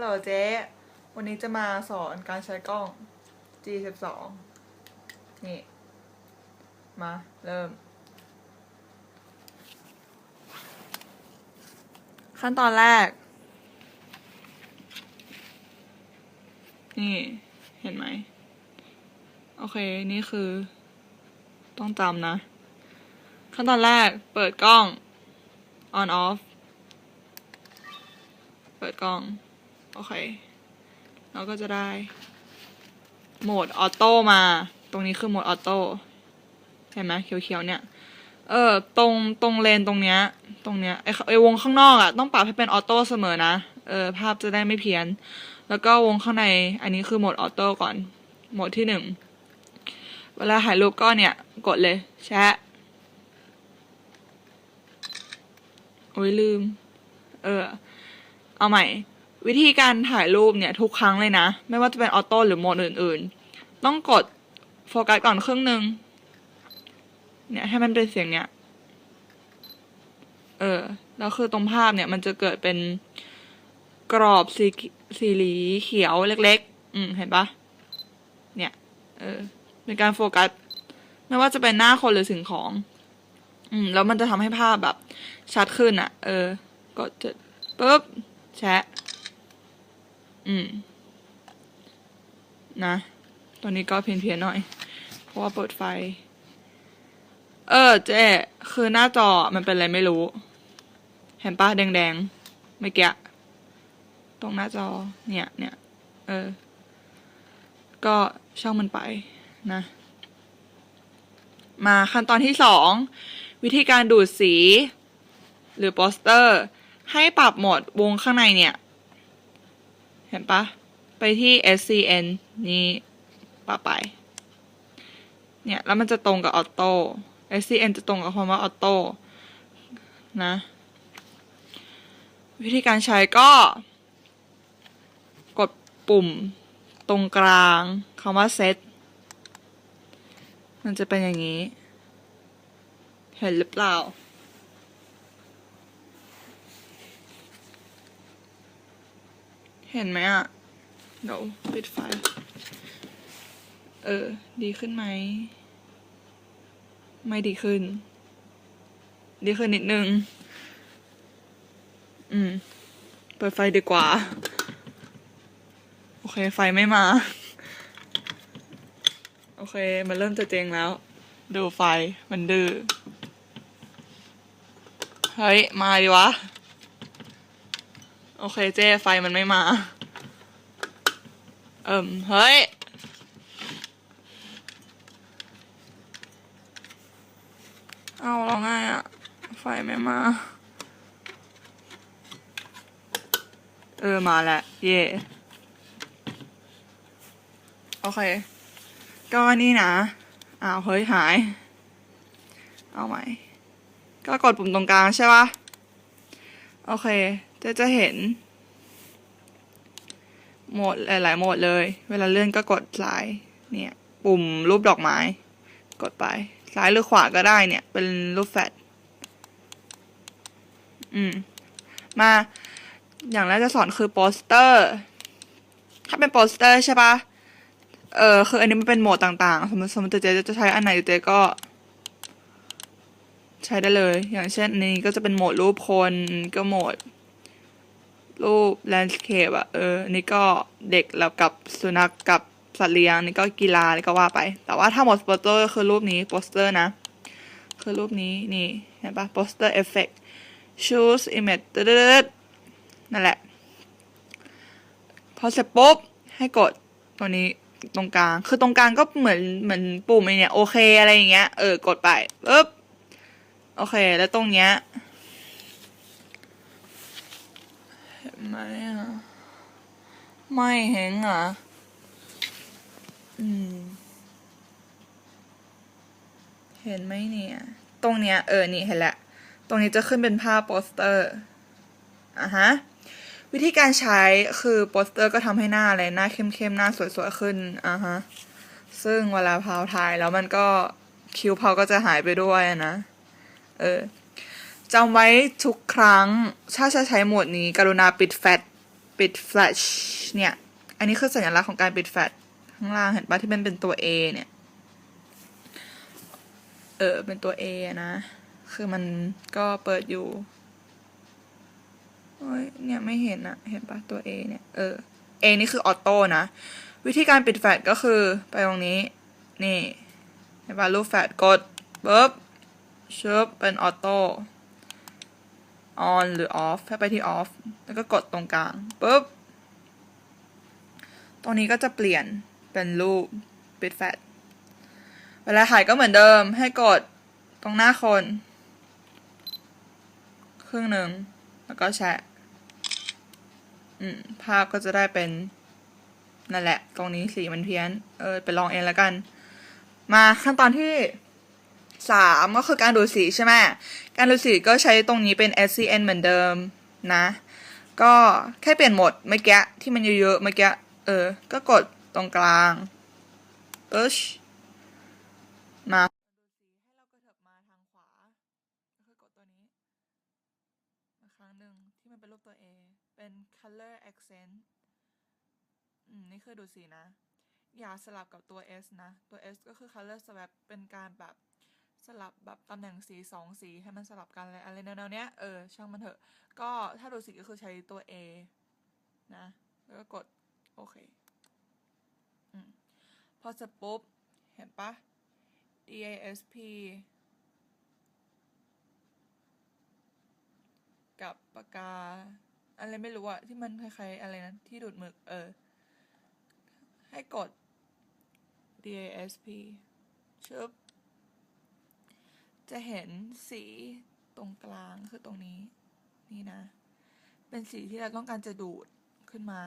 ลโหลเจ๊ วันนี้จะมาสอนการใช้กล้อง G12 นี่ มา เริ่ม ขั้นตอนแรก นี่ เห็นไหม โอเค นี่คือ ต้องจำนะ ขั้นตอนแรก เปิดกล้อง on off เปิดกล้อง โอเค เราก็จะได้ โหมดออโต้มา ตรงนี้คือโหมดออโต้เห็นไหมเขียวๆเนี่ย เออ ตรงตรงเลนตรงเนี้ย ตรงเนี้ยไอไอวงข้างนอกอะ่ะต้องปรับให้เป็นออโต้เสมอนะ เออ ภาพจะได้ไม่เพี้ยน แล้วก็วงข้างใน อันนี้คือโหมดออโต้ก่อน โหมดที่หนึ่ง เวลาถ่ายรูปก็เนี่ย กดเลยแชะโอ้ยลืม เออ เอาใหม่ วิธีการถ่ายรูปเนี่ยทุกครั้งเลยนะ ไม่ว่าจะเป็นออโต้หรือโหมดอื่นๆ ต้องกดโฟกัสก่อนครึ่งหนึ่งเนี่ยให้มันเป็นเสียงเนี่ย เออ แล้วคือตรงภาพเนี่ย มันจะเกิดเป็นกรอบสีสีหลีเขียวเล็ก ๆ อืม เห็นปะเนี่ย เออเป็นการโฟกัส ไม่ว่าจะเป็นหน้าคนหรือสิ่งของ อืม แล้วมันจะทำให้ภาพแบบ ชัดขึ้นอะ่ะ เออก็จะปุ๊บแชะ อืม นะตัวนี้ก็เพียนเพียนๆหน่อย เพราะว่าเปิดไฟ เออ เจ๊คือหน้าจอมันเป็นอะไรไม่รู้ เห็นปะแดงๆเมื่อกี้ตรงหน้าจอ เนี่ย เนี่ย เออ ก็ช่างมันไปนะ มาขั้นตอนที่สอง วิธีการดูดสี หรือโปสเตอร์ ให้ปรับโหมดวงข้างในเนี่ย เห็นปะไปที่ SCN นี่ปรับไป เนี่ย แล้วมันจะตรงกับออโต้ SCN จะตรงกับคำว่าออโต้นะ วิธีการใช้ก็ กดปุ่มตรงกลางคำว่า Set มันจะเป็นอย่างนี้ เห็นหรือเปล่า เห็นไหมอะเดี๋ยวปิดไฟ เออ ดีขึ้นไหม ไม่ดีขึ้น ดีขึ้นนิดนึง อืม เปิดไฟดีกว่า โอเค ไฟไม่มา โอเค มันเริ่มจะเจงแล้ว ดูไฟ มันดื้อ เฮ้ย มาดิวะ โอเคเจ้ไฟมันไม่มา เอิ่มเฮ้ย เอาเราง่ายอะไฟไม่มา เออ มาแล้ว เย่โอเค ก็นี่นะ อ้าว เฮ้ย หาย เอาใหม่ ก็กดปุ่มตรงกลางใช่ปะโอเค จะจะเห็นโหมดหลาย ๆ โหมดเลย เวลาเลื่อนก็กดซ้ายเนี่ยปุ่มรูปดอกไม้ กดไป ซ้ายหรือขวาก็ได้เนี่ย เป็นรูปแฟลชอืม มาอย่างแรกจะสอนคือโปสเตอร์ ถ้าเป็นโปสเตอร์ใช่ปะเออคืออันนี้มันเป็นโหมดต่าง ๆ สมมติสมมติเจ๊จะใช้อันไหนเจ๊ก็ ใช้ได้เลย อย่างเช่นอันนี้ก็จะเป็นโหมดรูปคนก็โหมด รูปแลนด์สเคปอะเออนี่ก็เด็กแล้วกับสุนัขกับสัตว์เลี้ยงนี่ก็กีฬานี่ก็ว่าไป แต่ว่าถ้าหมดโปสเตอร์คือรูปนี้โปสเตอร์นะ คือรูปนี้นี่เห็นปะโปสเตอร์เอฟเฟกต์ choose image ตึ๊ดนั่นแหละ พอเสร็จปุ๊บ ให้กดตัวนี้ตรงกลาง คือตรงกลางก็เหมือนเหมือนปุ่มไอเนี่ย โอเคอะไรอย่างเงี้ย เออกดไปปุ๊บ โอเค แล้วตรงเนี้ย เห็น ไมอะไม่เห็นอะ อืม เห็นไหมเนี่ย ตรงเนี้ยเออ นี่เห็นแล้วตรงนี้จะขึ้นเป็นภาพโปสเตอร์อะฮะ วิธีการใช้คือโปสเตอร์ก็ทำให้หน้าอะไร หน้าเข้มๆ หน้าสวยๆ ขึ้นอะฮะ ซึ่งเวลาพาวถ่ายแล้วมันก็คิ้วพาวก็จะหายไปด้วยนะ เออ จำไว้ทุกครั้ง ถ้าจะใช้โหมดนี้ กรุณาปิดแฟลชปิดแฟลชเนี่ย อันนี้คือสัญลักษณ์ของการปิดแฟลชข้างล่างเห็นปะที่มันเป็นตัว A เนี่ย เออ เป็นตัว A นะ คือมันก็เปิดอยู่โอ้ยเนี่ยไม่เห็นอะเห็นปะตัว A เนี่ย เออ A นี่คือออโต้นะ วิธีการปิดแฟลชก็คือไปตรงนี้ นี่เห็นปะรูปแฟลชกดปุ๊บชึบเป็นออโต้ on หรือ off ให้ไปที่ off แล้วก็กดตรงกลางปุ๊บ ตรงนี้ก็จะเปลี่ยนเป็นรูปปิดแฟลชเวลาถ่ายก็เหมือนเดิมให้กดตรงหน้าคน ครึ่งหนึ่ง แล้วก็แชะอืมภาพก็จะได้เป็นนั่นแหละ ตรงนี้สีมันเพี้ยน เออ ไปลองเองแล้วกัน มาขั้นตอนที่ สามก็คือการดูดสีใช่ไหมการดูดสีก็ใช้ตรงนี้เป็น SCN เหมือนเดิมนะ ก็แค่เปลี่ยนโหมดเมื่อกี้ที่มันเยอะๆเมื่อกี้เออ ก็กดตรงกลางเอิชมาให้เรากระเถิบมาทางขวาก็กดตัวนี้อีกครั้งหนึ่งที่มันเป็นรูปตัว A เป็น color accent อืม นี่คือดูสีนะ อย่าสลับกับตัว S นะ ตัว S ก็คือ color swap เป็นการแบบ สลับแบบตำแหน่งสีสองสีให้มันสลับกันอะไรอะไรแนวๆเนี้ยเออช่างมันเถอะ ก็ถ้าดูดสีก็คือใช้ตัว A นะ แล้วก็กด โอเคอืมพอเสร็จปุ๊บ เห็นปะ DASP กับปากกา อะไรไม่รู้อะที่มันคล้ายๆอะไรนะ ที่ดูดหมึก เออ ให้กด DASP ชึบ จะเห็นสีตรงกลางคือตรงนี้ นี่นะ เป็นสีที่เราต้องการจะดูดขึ้นมา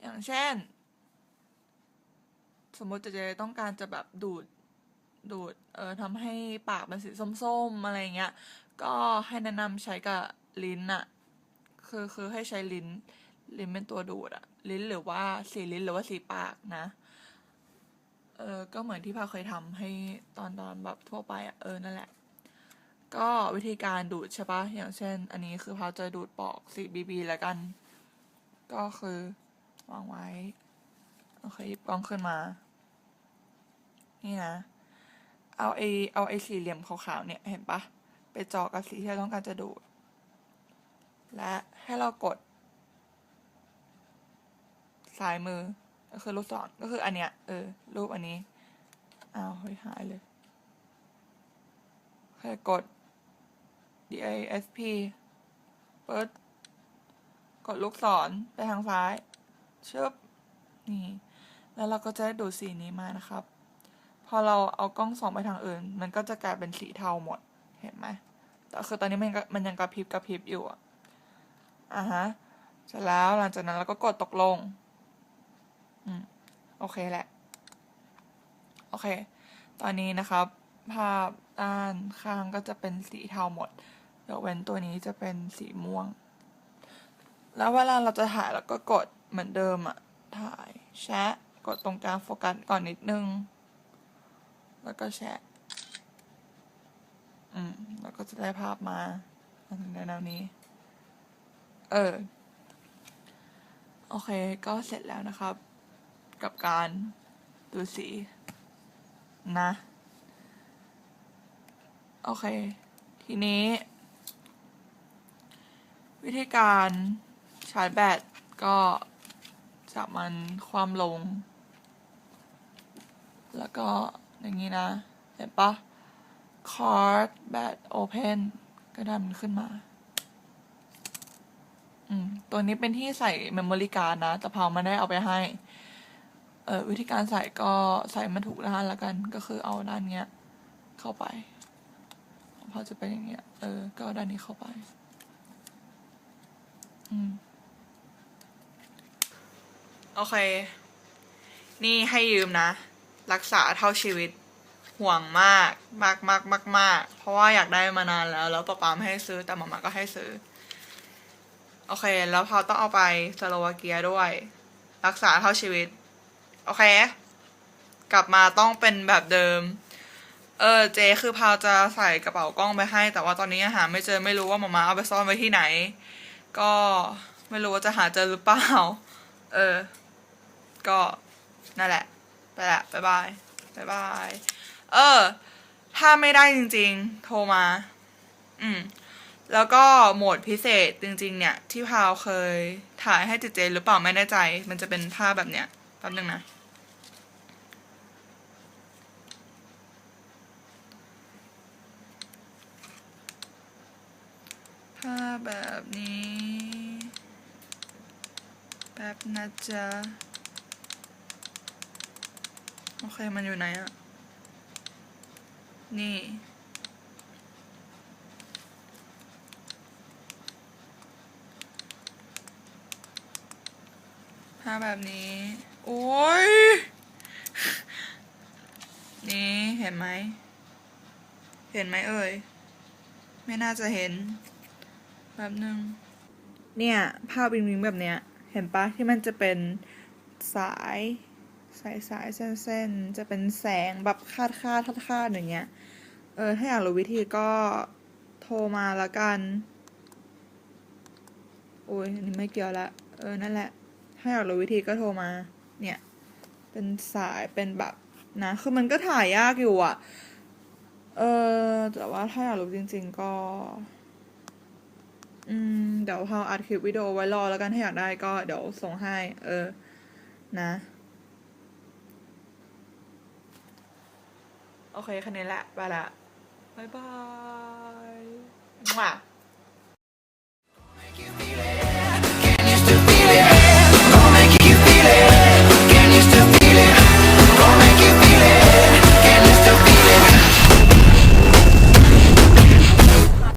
อย่างเช่น สมมติจะต้องการจะแบบดูดดูดเออทำให้ปากเป็นสีส้มๆอะไรเงี้ย ก็ให้แนะนำใช้กับลิ้นอะคือคือให้ใช้ลิ้น ลิ้นเป็นตัวดูดอะลิ้นหรือว่าสีลิ้นหรือว่าสีปากนะ เออก็เหมือนที่พาเคยทำให้ตอนตอนแบบทั่วไปอะเออนั่นแหละ ก็วิธีการดูดใช่ปะอย่างเช่น อันนี้คือพาจะดูดปอกสีบีบีแล้วกัน ก็คือวางไว้โอเคหยิบกล้องขึ้นมา นี่นะ เอาไอเอาไอสี่เหลี่ยมขาวๆเนี่ยเห็นปะไปจาะกับสีที่เราต้องการจะดูด และให้เรากด ซ้ายมือ ก็คือลูกศรก็คืออันเนี้ยเออ รูปอันนี้อ้าวหายเลยแค่กด DISP เปิด กดลูกศรไปทางซ้ายเชึบนี่ แล้วเราก็จะได้ดูสีนี้มานะครับ พอเราเอากล้องส่องไปทางอื่น มันก็จะกลายเป็นสีเทาหมด เห็นไหมแต่คือตอนนี้มันมันยังกระพริบกระพริบอยู่อะอะฮะเสร็จแล้วหลังจากนั้นเราก็กดตกลง อืมโอเคแหละ โอเค ตอนนี้นะครับ ภาพด้านข้างก็จะเป็นสีเทาหมดยกเว้นตัวนี้จะเป็นสีม่วง แล้วเวลาเราจะถ่ายเราก็กดเหมือนเดิมอะถ่ายแชะกดตรงกลางโฟกัสก่อนนิดนึง แล้วก็แชะอืมแล้วก็จะได้ภาพมาในแนวนี้ เออ โอเค ก็เสร็จแล้วนะครับ กับการดูสีนะ โอเค ทีนี้ วิธีการชาร์จแบตก็จับมันความลง แล้วก็อย่างนี้นะ เห็นปะ card bat open ก็ดันขึ้นมา อืม ตัวนี้เป็นที่ใส่ memory card นะ แต่พาวไม่ได้เอาไปให้ เออวิธีการใส่ก็ใส่มาถูกด้านล้วกัน ก็คือเอาด้านเนี้ย เข้าไปขอจะเป็นอย่างเงี้ย เออ ก็ด้านนี้เข้าไป อืม โอเค นี่ให้ยืมนะ รักษาเท่าชีวิต ห่วงมาก มากมากมากมากเพราะว่าอยากได้มานานแล้ว แล้วป๊าป๊าไม่ให้ซื้อ แต่มาม่าก็ให้ซื้อ โอเค แล้วพาวต้องเอาไปสโลวาเกียด้วย รักษาเท่าชีวิต โอเค กลับมาต้องเป็นแบบเดิม เออเจคือพาวจะใส่กระเป๋ากล้องไปให้ แต่ว่าตอนนี้หาไม่เจอไม่รู้ว่ามาม่าเอาไปซ่อนไว้ที่ไหน ก็ไม่รู้ว่าจะหาเจอหรือเปล่า เออ ก็นั่นแหละ ไปละบายบายบายบาย เออ ถ้าไม่ได้จริง ๆ โทรมา อืม แล้วก็โหมดพิเศษจริง ๆ เนี่ย ที่พาวเคยถ่ายให้เจเจหรือเปล่าไม่แน่ใจ มันจะเป็นภาพแบบเนี้ย แป๊บนึงนะ ภาพแบบนี้ แป๊บนะจ๊ะ โอเค มันอยู่ไหนอะนี่าแบบนี้ โอ้ย นี่เห็นไหม เห็นไหมเอ่ย ไม่น่าจะเห็น แบบนึง เนี่ย ภาพวิงวิงแบบเนี้ย เห็นปะที่มันจะเป็นสาย สายสายเส้นเส้นๆจะเป็นแสงแบบคาดคาดคาดคาดอย่างเงี้ย เออ ถ้าอยากรู้วิธีก็โทรมาละกัน โอ้ยอันนี้ไม่เกี่ยวละ เออ นั่นแหละ ถ้าอยากรู้วิธีก็โทรมา เนี่ย เป็นสายเป็นแบบนะ คือมันก็ถ่ายยากอยู่อะเออแต่ว่าถ้าอยากรู้จริง ๆ ก็ อืม เดี๋ยวพาอัดคลิปวิดีโอไว้รอแล้วกัน ถ้าอยากได้ก็เดี๋ยวส่งให้ เออ นะ โอเคคันนี้แหละ ไปละบายบาย Make you feel it